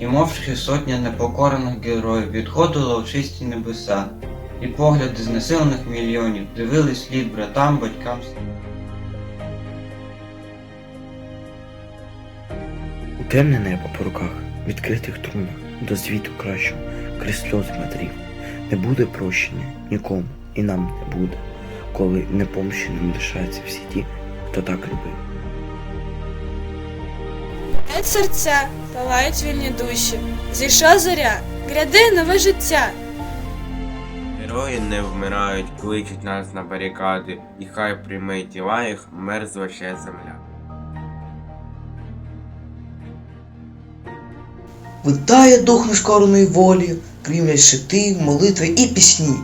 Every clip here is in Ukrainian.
і мовчки сотня непокорених героїв відходила у чисті небеса, і погляди знесилених мільйонів дивились слід братам, батькам. У темне небо по руках, відкритих трунах, до звіту кращого, крізь сльози матерів. Не буде прощення нікому і нам не буде, коли непомщеним лишаються всі ті, хто так любив. П'ять серця, палають вільні душі. Зійшла зоря, гряди нове життя. Герої не вмирають, кличуть нас на барикади, і хай прийме тіла їх мерзла ще земля. Витає дух нескореної волі, крімлять щити, молитви і пісні.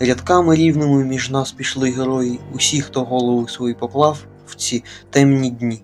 Рядками рівними між нас пішли герої, усі, хто голову свою поклав в ці темні дні.